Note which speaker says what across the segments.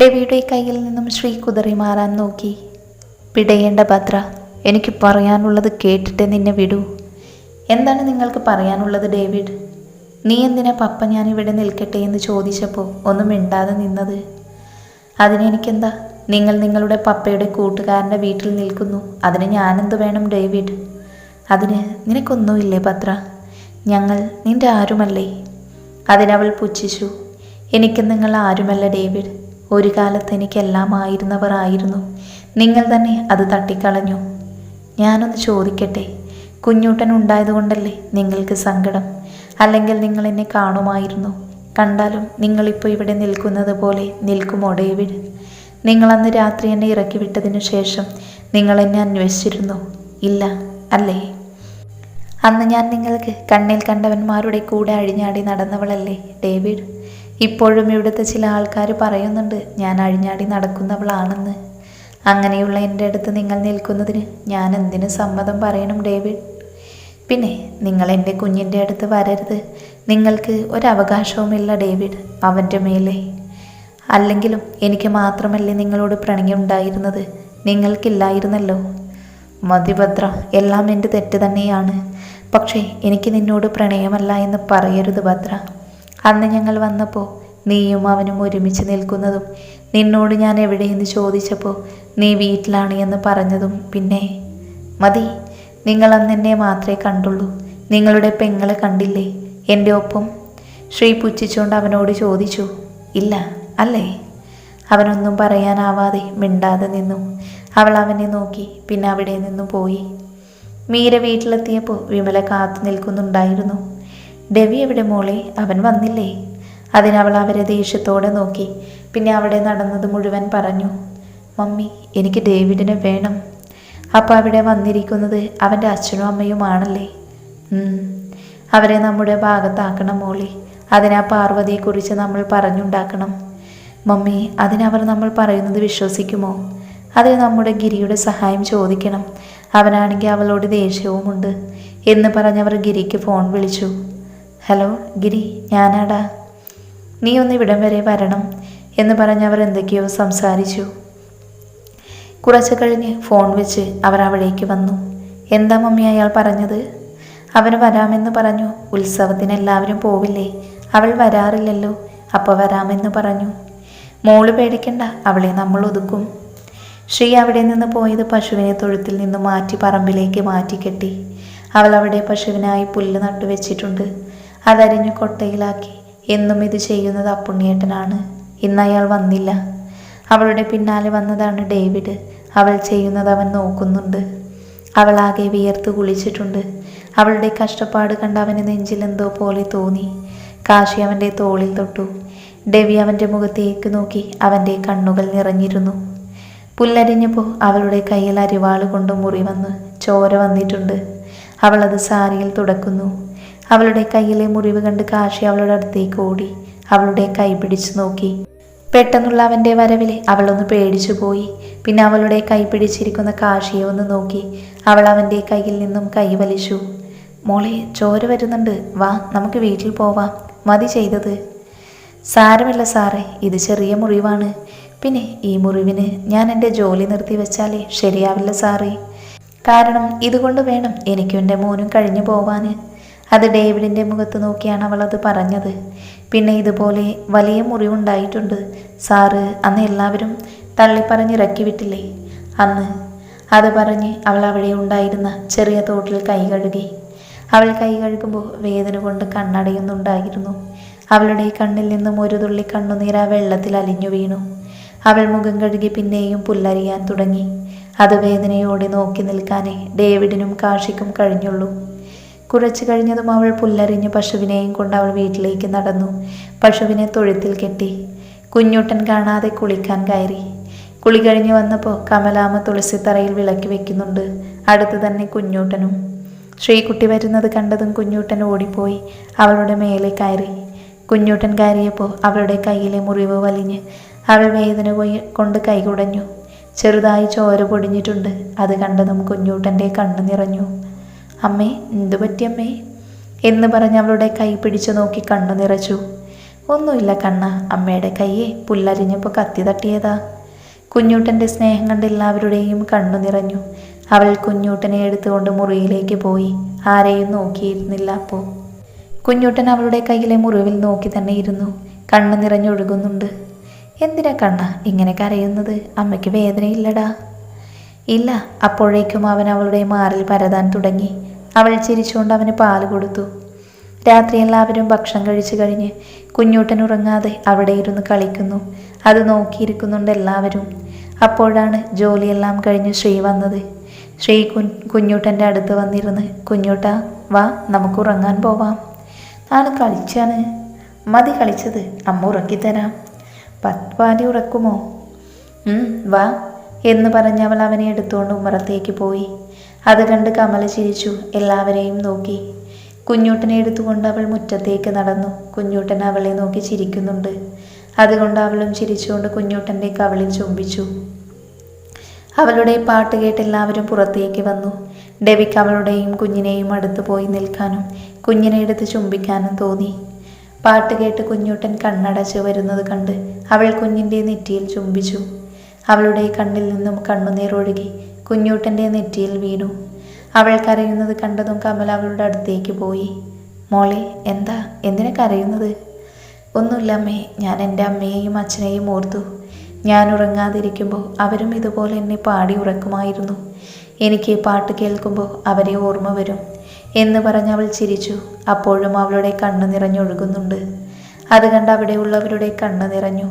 Speaker 1: ഡെവിയുടെ കയ്യിൽ നിന്നും ശ്രീ കുതറി മാറാൻ നോക്കി. പിടയേണ്ട ഭദ്ര എനിക്ക് പറയാനുള്ളത് കേട്ടിട്ട് നിന്നെ വിടൂ. എന്താണ് നിങ്ങൾക്ക് പറയാനുള്ളത് ഡേവിഡ്? നീ എന്തിനാ പപ്പ ഞാൻ ഇവിടെ നിൽക്കട്ടെ എന്ന് ചോദിച്ചപ്പോൾ ഒന്നും മിണ്ടാതെ നിന്നത്? അതിനെനിക്കെന്താ? നിങ്ങൾ നിങ്ങളുടെ പപ്പയുടെ കൂട്ടുകാരന്റെ വീട്ടിൽ നിൽക്കുന്നു. അതിന് ഞാനെന്ത് വേണം ഡേവിഡ്? അതിന് നിനക്കൊന്നുമില്ലേ ഭദ്ര? ഞങ്ങൾ നിന്റെ ആരുമല്ലേ? അതിനവൾ പുച്ഛിച്ചു. എനിക്ക് നിങ്ങൾ ആരുമല്ല ഡേവിഡ്. ഒരു കാലത്ത് എനിക്കെല്ലാമായിരുന്നവർ ആയിരുന്നു നിങ്ങൾ തന്നെ അത് തട്ടിക്കളഞ്ഞു. ഞാനൊന്ന് ചോദിക്കട്ടെ കുഞ്ഞൂട്ടൻ ഉണ്ടായതുകൊണ്ടല്ലേ നിങ്ങൾക്ക് സങ്കടം? അല്ലെങ്കിൽ നിങ്ങൾ എന്നെ കാണുമായിരുന്നു? കണ്ടാലും നിങ്ങളിപ്പോൾ ഇവിടെ നിൽക്കുന്നത് പോലെ നിൽക്കുമോ ഡേവിഡ് നിങ്ങളന്ന് രാത്രി എന്നെ ഇറക്കി വിട്ടതിനു ശേഷം നിങ്ങൾ എന്നെ അന്വേഷിച്ചിരുന്നു? ഇല്ല അല്ലേ? അന്ന് ഞാൻ നിങ്ങൾക്ക് കണ്ണിൽ കണ്ടവന്മാരുടെ കൂടെ അഴിഞ്ഞാടി നടന്നവളല്ലേ ഡേവിഡ്? ഇപ്പോഴും ഇവിടുത്തെ ചില ആൾക്കാർ പറയുന്നുണ്ട് ഞാൻ അഴിഞ്ഞാടി നടക്കുന്നവളാണെന്ന്. അങ്ങനെയുള്ള എന്റെ അടുത്ത് നിങ്ങൾ നിൽക്കുന്നതിന് ഞാൻ എന്തിനു സമ്മതം പറയണം ഡേവിഡ്. പിന്നെ നിങ്ങൾ എന്റെ കുഞ്ഞിന്റെ അടുത്ത് വരരുത്. നിങ്ങൾക്ക് ഒരവകാശവുമില്ല ഡേവിഡ് അവന്റെ മേലെ. അല്ലെങ്കിലും എനിക്ക് മാത്രമല്ലേ നിങ്ങളോട് പ്രണയമുണ്ടായിരുന്നത് നിങ്ങൾക്കില്ലായിരുന്നല്ലോ. മതിഭദ്ര എല്ലാം എന്റെ തെറ്റ് തന്നെയാണ്. പക്ഷേ എനിക്ക് നിന്നോട് പ്രണയമല്ല എന്ന് പറയരുത് ഭദ്ര. അന്ന് ഞങ്ങൾ വന്നപ്പോൾ നീയും അവനും ഒരുമിച്ച് നിൽക്കുന്നതും നിന്നോട് ഞാൻ എവിടെയെന്ന് ചോദിച്ചപ്പോൾ നീ വീട്ടിലാണ് എന്ന് പറഞ്ഞതും പിന്നെ മതി നിങ്ങൾ മാത്രമേ കണ്ടുള്ളൂ. നിങ്ങളുടെ പെങ്ങളെ കണ്ടില്ലേ? എന്റെ ഒപ്പം. ശ്രീ പുച്ഛിച്ചുകൊണ്ട് അവനോട് ചോദിച്ചു ഇല്ല അല്ലേ? അവനൊന്നും പറയാനാവാതെ മിണ്ടാതെ നിന്നു. അവൾ അവനെ നോക്കി പിന്നെ അവിടെ നിന്നു പോയി. മീര വീട്ടിലെത്തിയപ്പോൾ വിമല കാത്തു നിൽക്കുന്നുണ്ടായിരുന്നു. ഡെവി എവിടെ മോളെ? അവൻ വന്നില്ലേ? അതിനവൾ അവരെ ദേഷ്യത്തോടെ നോക്കി. പിന്നെ അവിടെ നടന്നത് മുഴുവൻ പറഞ്ഞു മമ്മി എനിക്ക് ഡേവിഡിനെ വേണം. അപ്പോൾ അവിടെ വന്നിരിക്കുന്നത് അവന്റെ അച്ഛനും അമ്മയുമാണല്ലേ. അവരെ നമ്മുടെ ഭാഗത്താക്കണം മോളെ. അതിനാ പാർവതിയെക്കുറിച്ച് നമ്മൾ പറഞ്ഞുണ്ടാക്കണം. മമ്മി അതിനവർ നമ്മൾ പറയുന്നത് വിശ്വസിക്കുമോ? അതിന് നമ്മുടെ ഗിരിയുടെ സഹായം ചോദിക്കണം. അവനാണെങ്കിൽ അവളോട് ദേഷ്യവുമുണ്ട്. എന്ന് പറഞ്ഞവർ ഗിരിക്ക് ഫോൺ വിളിച്ചു. ഹലോ ഗിരി ഞാനാടാ. നീ ഒന്ന് ഇവിടം വരെ വരണം എന്ന് പറഞ്ഞ് അവർ എന്തൊക്കെയോ സംസാരിച്ചു. കുറച്ച് കഴിഞ്ഞ് ഫോൺ വെച്ച് അവർ അവിടേക്ക് വന്നു. എന്താ മമ്മി അയാൾ പറഞ്ഞത്? അവന് വരാമെന്ന് പറഞ്ഞു. ഉത്സവത്തിന് എല്ലാവരും പോവില്ലേ? അവൾ വരാറില്ലല്ലോ. അപ്പോൾ വരാമെന്ന് പറഞ്ഞു. മോൾ പേടിക്കണ്ട അവളെ നമ്മൾ ഒതുക്കും. ശ്രീ അവിടെ നിന്ന് പോയത് പശുവിനെ തൊഴുത്തിൽ നിന്ന് മാറ്റി പറമ്പിലേക്ക് മാറ്റി കെട്ടി. അവൾ അവിടെ പശുവിനായി പുല്ല് നട്ടുവെച്ചിട്ടുണ്ട്. അതരിഞ്ഞു കൊട്ടയിലാക്കി. എന്നും ഇത് ചെയ്യുന്നത് അപ്പുണ്ണിയേട്ടനാണ്. ഇന്ന് അയാൾ വന്നില്ല. അവളുടെ പിന്നാലെ വന്നതാണ് ഡേവിഡ്. അവൾ ചെയ്യുന്നത് അവൻ നോക്കുന്നുണ്ട്. അവൾ ആകെ വിയർത്ത് കുളിച്ചിട്ടുണ്ട്. അവളുടെ കഷ്ടപ്പാട് കണ്ട് അവന് നെഞ്ചിലെന്തോ പോലെ തോന്നി. കാശി അവന്റെ തോളിൽ തൊട്ടു. ഡെവി അവന്റെ മുഖത്തേക്ക് നോക്കി അവന്റെ കണ്ണുകൾ നിറഞ്ഞിരുന്നു. പുല്ലരിഞ്ഞപ്പോൾ അവളുടെ കയ്യിൽ അരിവാൾ കൊണ്ട് മുറി വന്ന് ചോര വന്നിട്ടുണ്ട്. അവളത് സാരിയിൽ തുടക്കുന്നു. അവളുടെ കയ്യിലെ മുറിവ് കണ്ട് കാശി അവളുടെ അടുത്തേക്ക് ഓടി. അവളുടെ കൈ പിടിച്ചു നോക്കി. പെട്ടെന്നുള്ള അവന്റെ വരവിൽ അവളൊന്ന് പേടിച്ചു പോയി. പിന്നെ അവളുടെ കൈ പിടിച്ചിരിക്കുന്ന കാശിയെ ഒന്ന് നോക്കി. അവൾ അവന്റെ കയ്യിൽ നിന്നും കൈ വലിച്ചു. മോളെ ചോര വരുന്നുണ്ട്. വാ നമുക്ക് വീട്ടിൽ പോവാം. മതി ചെയ്തത്. സാരമില്ല സാറേ ഇത് ചെറിയ മുറിവാണ്. പിന്നെ ഈ മുറിവിന് ഞാൻ എന്റെ ജോലി നിർത്തി വെച്ചാലേ ശരിയാവില്ല സാറേ. കാരണം ഇതുകൊണ്ട് വേണം എനിക്കും എന്റെ മോനും കഴിഞ്ഞു പോവാൻ അത് ഡേവിഡിന്റെ മുഖത്ത് നോക്കിയാണ് അവൾ അത് പറഞ്ഞത്. പിന്നെ ഇതുപോലെ വലിയ മുറിവുണ്ടായിട്ടുണ്ട്. സാറ് അന്ന് എല്ലാവരും തള്ളിപ്പറഞ്ഞിറക്കി വിട്ടില്ലേ അന്ന് അത് പറഞ്ഞ് അവൾ അവിടെ ഉണ്ടായിരുന്ന ചെറിയ തോട്ടിൽ കൈ കഴുകി. അവൾ കൈ കഴുകുമ്പോൾ വേദന കൊണ്ട് കണ്ണടയുന്നുണ്ടായിരുന്നു. അവളുടെ കണ്ണിൽ നിന്നും ഒരു തുള്ളി കണ്ണുനീര വെള്ളത്തിൽ അലിഞ്ഞു വീണു. അവൾ മുഖം കഴുകി പിന്നെയും പുല്ലറിയാൻ തുടങ്ങി. അത് വേദനയോടെ നോക്കി നിൽക്കാനേ ഡേവിഡിനും കാഷിക്കും കഴിഞ്ഞുള്ളൂ. കുറച്ചു കഴിഞ്ഞതും അവൾ പുല്ലറിഞ്ഞ് പശുവിനെയും കൊണ്ട് അവൾ വീട്ടിലേക്ക് നടന്നു. പശുവിനെ തൊഴുത്തിൽ കെട്ടി. കുഞ്ഞൂട്ടൻ കാണാതെ കുളിക്കാൻ കയറി. കുളി കഴിഞ്ഞ് വന്നപ്പോൾ കമലാമ്മ തുളസിത്തറയിൽ വിളക്കി വെക്കുന്നുണ്ട്. അടുത്ത് തന്നെ കുഞ്ഞൂട്ടനും. ശ്രീകുട്ടി വരുന്നത് കണ്ടതും കുഞ്ഞൂട്ടൻ ഓടിപ്പോയി അവളുടെ മേലെ കയറി. കുഞ്ഞൂട്ടൻ കയറിയപ്പോൾ അവളുടെ കയ്യിലെ മുറിവ് വലിഞ്ഞ് അവൾ വേദന കൊണ്ട് കൈകുടഞ്ഞു. ചെറുതായി ചോര പൊടിഞ്ഞിട്ടുണ്ട്. അത് കണ്ടതും കുഞ്ഞൂട്ടന്റെ കണ്ണു നിറഞ്ഞു. അമ്മേ എന്തു പറ്റിയമ്മേ എന്ന് പറഞ്ഞ് അവളുടെ കൈ പിടിച്ചു നോക്കി കണ്ണു നിറച്ചു. ഒന്നുമില്ല കണ്ണ അമ്മയുടെ കൈയെ പുല്ലരിഞ്ഞപ്പോൾ കത്തി തട്ടിയതാ. കുഞ്ഞൂട്ടന്റെ സ്നേഹം കണ്ട് എല്ലാവരുടെയും കണ്ണു നിറഞ്ഞു. അവൾ കുഞ്ഞൂട്ടനെ എടുത്തുകൊണ്ട് മുറിയിലേക്ക് പോയി. ആരെയും നോക്കിയിരുന്നില്ല അപ്പോൾ കുഞ്ഞൂട്ടൻ അവളുടെ കയ്യിലെ മുറിവിൽ നോക്കി തന്നെ ഇരുന്നു. കണ്ണു നിറഞ്ഞൊഴുകുന്നുണ്ട്. എന്തിനാ കണ്ണ ഇങ്ങനെ കരയുന്നത്? അമ്മയ്ക്ക് വേദനയില്ലടാ. ഇല്ല അപ്പോഴേക്കും അവൻ അവളുടെ മാറിൽ പരതാൻ തുടങ്ങി. അവൾ ചിരിച്ചുകൊണ്ട് അവന് പാൽ കൊടുത്തു. രാത്രി എല്ലാവരും ഭക്ഷണം കഴിച്ചു കഴിഞ്ഞ് കുഞ്ഞൂട്ടൻ ഉറങ്ങാതെ അവിടെ ഇരുന്ന് കളിക്കുന്നു. അത് നോക്കിയിരിക്കുന്നുണ്ട് എല്ലാവരും. അപ്പോഴാണ് ജോലിയെല്ലാം കഴിഞ്ഞ് ശ്രീ വന്നത്. ശ്രീ കുൻ കുഞ്ഞൂട്ടന്റെ അടുത്ത് വന്നിരുന്ന് കുഞ്ഞൂട്ട വാ നമുക്ക് ഉറങ്ങാൻ പോവാം. ആണ് കളിച്ചാണ്. മതി കളിച്ചത് അമ്മ ഉറക്കിത്തരാം. പത്വാലി ഉറക്കുമോ? ഉം, വാ. എന്ന് പറഞ്ഞവൾ അവനെ എടുത്തുകൊണ്ട് ഉമ്മറത്തേക്ക് പോയി. അത് കണ്ട് കമല ചിരിച്ചു. എല്ലാവരെയും നോക്കി. കുഞ്ഞൂട്ടനെ എടുത്തുകൊണ്ട് അവൾ മുറ്റത്തേക്ക് നടന്നു. കുഞ്ഞൂട്ടൻ അവളെ നോക്കി ചിരിക്കുന്നുണ്ട്. അതുകൊണ്ട് അവളും ചിരിച്ചുകൊണ്ട് കുഞ്ഞൂട്ടന്റെ കവളിൽ ചുംബിച്ചു. അവളുടെ പാട്ട് കേട്ട് എല്ലാവരും പുറത്തേക്ക് വന്നു. ഡെവിക്ക് അവളുടെയും കുഞ്ഞിനെയും അടുത്ത് പോയി നിൽക്കാനും കുഞ്ഞിനെ എടുത്ത് ചുംബിക്കാനും തോന്നി. പാട്ട് കേട്ട് കുഞ്ഞൂട്ടൻ കണ്ണടച്ച് വരുന്നത് കണ്ട് അവൾ കുഞ്ഞിന്റെ നെറ്റിയിൽ ചുംബിച്ചു. അവളുടെ കണ്ണിൽ നിന്നും കണ്ണുനീർ ഒഴുകി കുഞ്ഞൂട്ടന്റെ നെറ്റിയിൽ വീണു. അവൾ കരയുന്നത് കണ്ടതും കമൽ അവളുടെ അടുത്തേക്ക് പോയി. മോളെ എന്താ? എന്തിനാ കരയുന്നത്? ഒന്നുമില്ല അമ്മേ ഞാൻ എന്റെ അമ്മയെയും അച്ഛനെയും ഓർത്തു. ഞാൻ ഉറങ്ങാതിരിക്കുമ്പോൾ അവരും ഇതുപോലെ എന്നെ പാടി ഉറക്കുമായിരുന്നു. എനിക്ക് പാട്ട് കേൾക്കുമ്പോൾ അവരെ ഓർമ്മ വരും എന്ന് പറഞ്ഞ് അവൾ ചിരിച്ചു. അപ്പോഴും അവളുടെ കണ്ണ് നിറഞ്ഞൊഴുകുന്നുണ്ട്. അത് കണ്ട് അവിടെയുള്ളവരുടെ കണ്ണ് നിറഞ്ഞു.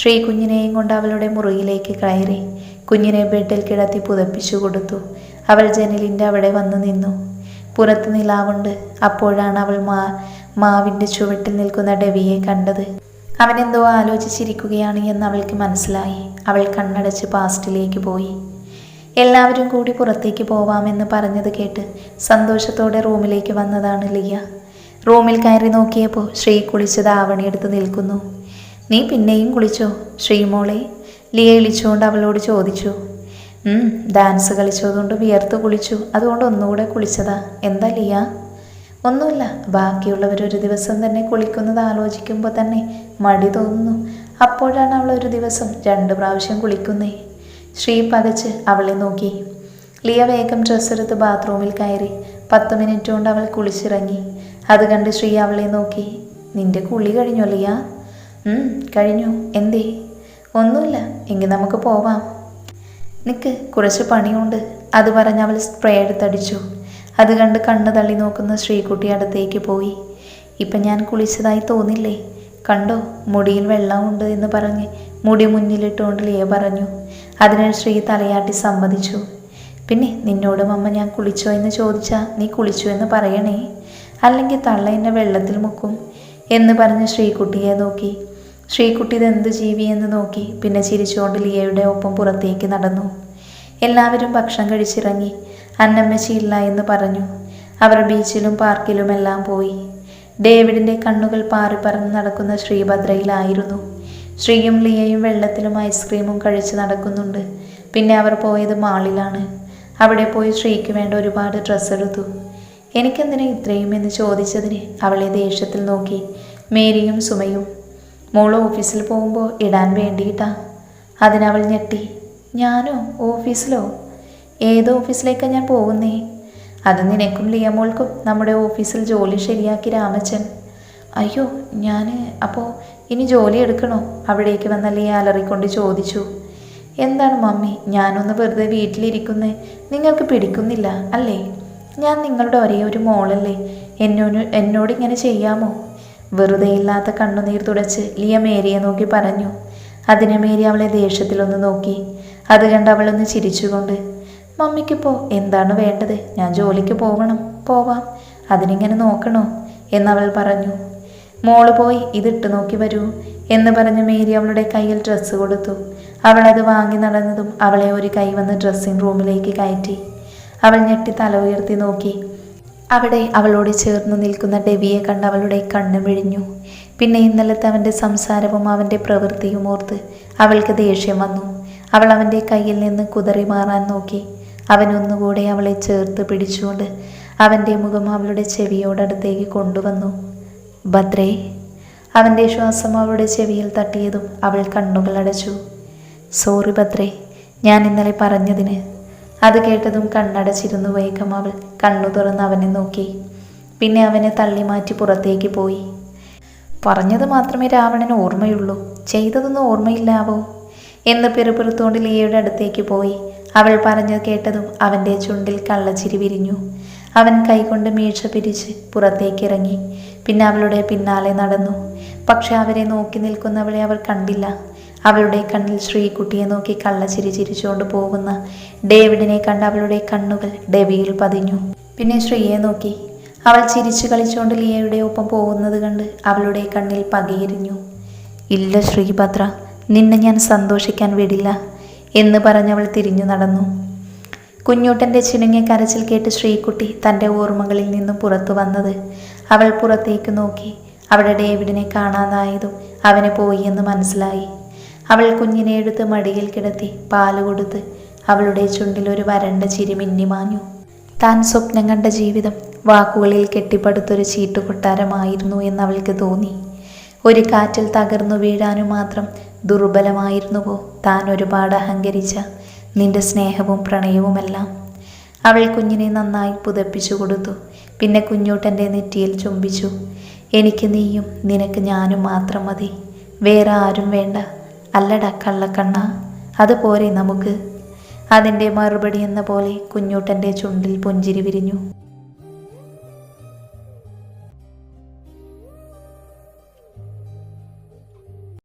Speaker 1: ശ്രീ കുഞ്ഞിനെയും കൊണ്ട് അവളുടെ മുറിയിലേക്ക് കയറി. കുഞ്ഞിനെ ബെഡിൽ കിടത്തി പുതപ്പിച്ചു കൊടുത്തു. അവൾ ജനലിന്റെ അവിടെ വന്നു നിന്നു. പുറത്ത് നിലാവുണ്ട്. അപ്പോഴാണ് അവൾ മാ മാവിന്റെ ചുവട്ടിൽ നിൽക്കുന്ന ഡെവിയെ കണ്ടത്. അവനെന്തോ ആലോചിച്ചിരിക്കുകയാണ് എന്ന് അവൾക്ക് മനസ്സിലായി. അവൾ കണ്ണടച്ച് പാസ്റ്റിലേക്ക് പോയി. എല്ലാവരും കൂടി പുറത്തേക്ക് പോവാമെന്ന് പറഞ്ഞത് കേട്ട് സന്തോഷത്തോടെ റൂമിലേക്ക് വന്നതാണ് ലിയ. റൂമിൽ കയറി നോക്കിയപ്പോൾ ശ്രീ കുളിച്ചത് ആവണിയെടുത്ത് നിൽക്കുന്നു. നീ പിന്നെയും കുളിച്ചോ? ശ്രീമോളെ ലിയ ഇളിച്ചുകൊണ്ട് അവളോട് ചോദിച്ചു. ഡാൻസ് കളിച്ചതുകൊണ്ട് വിയർത്ത് കുളിച്ചു. അതുകൊണ്ട് ഒന്നുകൂടെ കുളിച്ചതാ. എന്താ ലിയ ഒന്നുമില്ല ബാക്കിയുള്ളവർ ഒരു ദിവസം തന്നെ കുളിക്കുന്നത് ആലോചിക്കുമ്പോൾ തന്നെ മടി തോന്നുന്നു. അപ്പോഴാണ് അവൾ ഒരു ദിവസം രണ്ട് പ്രാവശ്യം കുളിക്കുന്നേ. ശ്രീ പതച്ച് അവളെ നോക്കി. ലിയ വേഗം ഡ്രസ്സ് എടുത്ത് ബാത്റൂമിൽ കയറി. പത്ത് മിനിറ്റ് കൊണ്ട് അവൾ കുളിച്ചിറങ്ങി. അത് കണ്ട് ശ്രീ അവളെ നോക്കി. നിന്റെ കുളി കഴിഞ്ഞോ ലിയ കഴിഞ്ഞു. എന്തേ? ഒന്നുമില്ല. എങ്കിൽ നമുക്ക് പോവാം. നിക്ക് കുറച്ച് പണിയുണ്ട്. അത് പറഞ്ഞ് അവൾ സ്പ്രേ എടുത്തടിച്ചു. അത് കണ്ട് കണ്ണ് തള്ളി നോക്കുന്ന ശ്രീകുട്ടി അടുത്തേക്ക് പോയി. ഇപ്പം ഞാൻ കുളിച്ചതായി തോന്നില്ലേ? കണ്ടോ? മുടിയിൽ വെള്ളമുണ്ട് എന്ന് പറഞ്ഞ് മുടി മുന്നിലിട്ടുകൊണ്ട് ലിയ പറഞ്ഞു. അതിന് ശ്രീ തലയാട്ടി സമ്മതിച്ചു. പിന്നെ നിന്നോട് അമ്മ ഞാൻ കുളിച്ചോ എന്ന് ചോദിച്ചാൽ നീ കുളിച്ചു എന്ന് പറയണേ? അല്ലെങ്കിൽ തള്ള എന്നെ വെള്ളത്തിൽ മുക്കും എന്ന് പറഞ്ഞ് ശ്രീകുട്ടിയെ നോക്കി. ശ്രീകുട്ടി ഇതെന്ത് ജീവി എന്ന് നോക്കി പിന്നെ ചിരിച്ചുകൊണ്ട് ലിയയുടെ ഒപ്പം പുറത്തേക്ക് നടന്നു. എല്ലാവരും ഭക്ഷണം കഴിച്ചിറങ്ങി. അന്നമ്മച്ചിയില്ല എന്ന് പറഞ്ഞു. അവർ ബീച്ചിലും പാർക്കിലുമെല്ലാം പോയി. ഡേവിഡിന്റെ കണ്ണുകൾ പാറി പറന്ന് നടക്കുന്ന ശ്രീഭദ്രയിലായിരുന്നു. ശ്രീയും ലിയയും വെള്ളത്തിലും ഐസ്ക്രീമും കഴിച്ച് നടക്കുന്നുണ്ട്. പിന്നെ അവർ പോയത് മാളിലാണ്. അവിടെ പോയി ശ്രീക്ക് വേണ്ട ഒരുപാട് ഡ്രസ്സ് എടുത്തു. എനിക്കെന്തിനാ ഇത്രയും? എന്ന് ചോദിച്ചതിന് അവളെ ദേഷ്യത്തിൽ നോക്കി. മേരിയും സുമയും മോൾ ഓഫീസിൽ പോകുമ്പോൾ ഇടാൻ വേണ്ടിയിട്ടാ. അതിനവൾ ഞെട്ടി. ഞാനോ? ഓഫീസിലോ? ഏത് ഓഫീസിലേക്കാണ് ഞാൻ പോകുന്നേ? അത് നിനക്കും ലിയമോൾക്കും നമ്മുടെ ഓഫീസിൽ ജോലി ശരിയാക്കി രാമച്ചൻ. അയ്യോ ഞാൻ അപ്പോൾ ഇനി ജോലി എടുക്കണോ? അവിടേക്ക് വന്ന ലിയ അലറിക്കൊണ്ട് ചോദിച്ചു. എന്താണ് മമ്മി? ഞാനൊന്ന് വെറുതെ വീട്ടിലിരിക്കുന്നേ. നിങ്ങൾക്ക് പിടിക്കുന്നില്ല അല്ലേ? ഞാൻ നിങ്ങളുടെ ഒരേ ഒരു മോളല്ലേ. എന്നോട് എന്നോട് ഇങ്ങനെ ചെയ്യാമോ? വെറുതെ ഇല്ലാത്ത കണ്ണുനീർ തുടച്ച് ലിയ മേരിയെ നോക്കി പറഞ്ഞു. അതിനെ മേരി അവളെ ദേഷ്യത്തിലൊന്ന് നോക്കി. അത് കണ്ട് അവളൊന്ന് ചിരിച്ചുകൊണ്ട് മമ്മിക്കിപ്പോൾ എന്താണ് വേണ്ടത്? ഞാൻ ജോലിക്ക് പോകണം. പോവാം. അതിനിങ്ങനെ നോക്കണോ? എന്നവൾ പറഞ്ഞു. മോൾ പോയി ഇതിട്ട് നോക്കി വരൂ എന്ന് പറഞ്ഞ് മേരി അവളുടെ കയ്യിൽ ഡ്രസ്സ് കൊടുത്തു. അവളത് വാങ്ങി നടന്നതും അവളെ ഒരു കൈ വന്ന് ഡ്രസ്സിംഗ് റൂമിലേക്ക് കയറ്റി. അവൾ ഞെട്ടി തല ഉയർത്തി നോക്കി. അവിടെ അവളോട് ചേർന്ന് നിൽക്കുന്ന ഡെവിയെ കണ്ട് അവളുടെ കണ്ണ് വിഴിഞ്ഞു പിന്നെ ഇന്നലത്തെ അവന്റെ സംസാരവും അവന്റെ പ്രവൃത്തിയും ഓർത്ത് അവൾക്ക് ദേഷ്യം വന്നു. അവൾ അവന്റെ കയ്യിൽ നിന്ന് കുതറി മാറാൻ നോക്കി. അവനൊന്നുകൂടെ അവളെ ചേർത്ത് പിടിച്ചുകൊണ്ട് അവന്റെ മുഖം അവളുടെ ചെവിയോടടുത്തേക്ക് കൊണ്ടുവന്നു. ഭദ്രേ അവന്റെ ശ്വാസം അവളുടെ ചെവിയിൽ തട്ടിയതും അവൾ കണ്ണുകൾ അടച്ചു. സോറി ഭദ്രേ ഞാൻ ഇന്നലെ പറഞ്ഞതിന് അത് കേട്ടതും കണ്ണടച്ചിരുന്നു വേഗം അവൾ കണ്ണു തുറന്ന് അവനെ നോക്കി. പിന്നെ അവനെ തള്ളി മാറ്റി പുറത്തേക്ക് പോയി. പറഞ്ഞത് മാത്രമേ രാവണന് ഓർമ്മയുള്ളൂ. ചെയ്തതൊന്നും ഓർമ്മയില്ലാവോ? എന്ന് പെറുപെറുത്തോണ്ട് ലിയയുടെ അടുത്തേക്ക് പോയി. അവൾ പറഞ്ഞത് കേട്ടതും അവന്റെ ചുണ്ടിൽ കള്ളച്ചിരി വിരിഞ്ഞു. അവൻ കൈകൊണ്ട് മീഴ്ച പിരിച്ച് പുറത്തേക്ക് ഇറങ്ങി പിന്നെ അവളുടെ പിന്നാലെ നടന്നു. പക്ഷെ അവരെ നോക്കി നിൽക്കുന്നവളെ അവർ കണ്ടില്ല. അവളുടെ കണ്ണിൽ ശ്രീകുട്ടിയെ നോക്കി കള്ളച്ചിരി ചിരിച്ചുകൊണ്ട് പോകുന്ന ഡേവിഡിനെ കണ്ട അവളുടെ കണ്ണുകൾ ഡെവിയിൽ പതിഞ്ഞു. പിന്നെ ശ്രീയെ നോക്കി. അവൾ ചിരിച്ചു കളിച്ചുകൊണ്ട് ലിയയുടെ ഒപ്പം പോകുന്നത് കണ്ട് അവളുടെ കണ്ണിൽ പകയെരിഞ്ഞു. ഇല്ല ശ്രീഭദ്ര നിന്നെ ഞാൻ സന്തോഷിക്കാൻ വിടില്ല എന്ന് പറഞ്ഞവൾ തിരിഞ്ഞു നടന്നു. കുഞ്ഞൂട്ടന്റെ ചിണുങ്ങിയ കരച്ചിൽ കേട്ട് ശ്രീകുട്ടി തന്റെ ഓർമ്മകളിൽ നിന്നും പുറത്തു വന്നത് അവൾ പുറത്തേക്ക് നോക്കി. അവിടെ ഡേവിഡിനെ കാണാതായതും അവനെ പോയി എന്ന് മനസ്സിലായി. അവൾ കുഞ്ഞിനെ എടുത്ത് മടിയിൽ കിടത്തി പാൽ കൊടുത്ത് അവളുടെ ചുണ്ടിൽ ഒരു വരണ്ട ചിരി മിന്നിമാഞ്ഞു താൻ സ്വപ്നം കണ്ട ജീവിതം വാക്കുകളിൽ കെട്ടിപ്പടുത്തൊരു ചീട്ടുകൊട്ടാരമായിരുന്നു എന്നവൾക്ക് തോന്നി. ഒരു കാറ്റിൽ തകർന്നു വീഴാനും മാത്രം ദുർബലമായിരുന്നുവോ താൻ ഒരുപാട് അഹങ്കരിച്ച നിന്റെ സ്നേഹവും പ്രണയവുമെല്ലാം? അവൾ കുഞ്ഞിനെ നന്നായി പുതപ്പിച്ചു കൊടുത്തു. പിന്നെ കുഞ്ഞൂട്ടന്റെ നെറ്റിയിൽ ചുംബിച്ചു. എനിക്ക് നീയും നിനക്ക് ഞാനും മാത്രം മതി. വേറെ ആരും വേണ്ട. അല്ലട കള്ളക്കണ്ണ അതുപോലെ നമുക്ക്. അതിന്റെ മറുപടി എന്ന പോലെ കുഞ്ഞൂട്ടന്റെ ചുണ്ടിൽ പുഞ്ചിരി വിരിഞ്ഞു.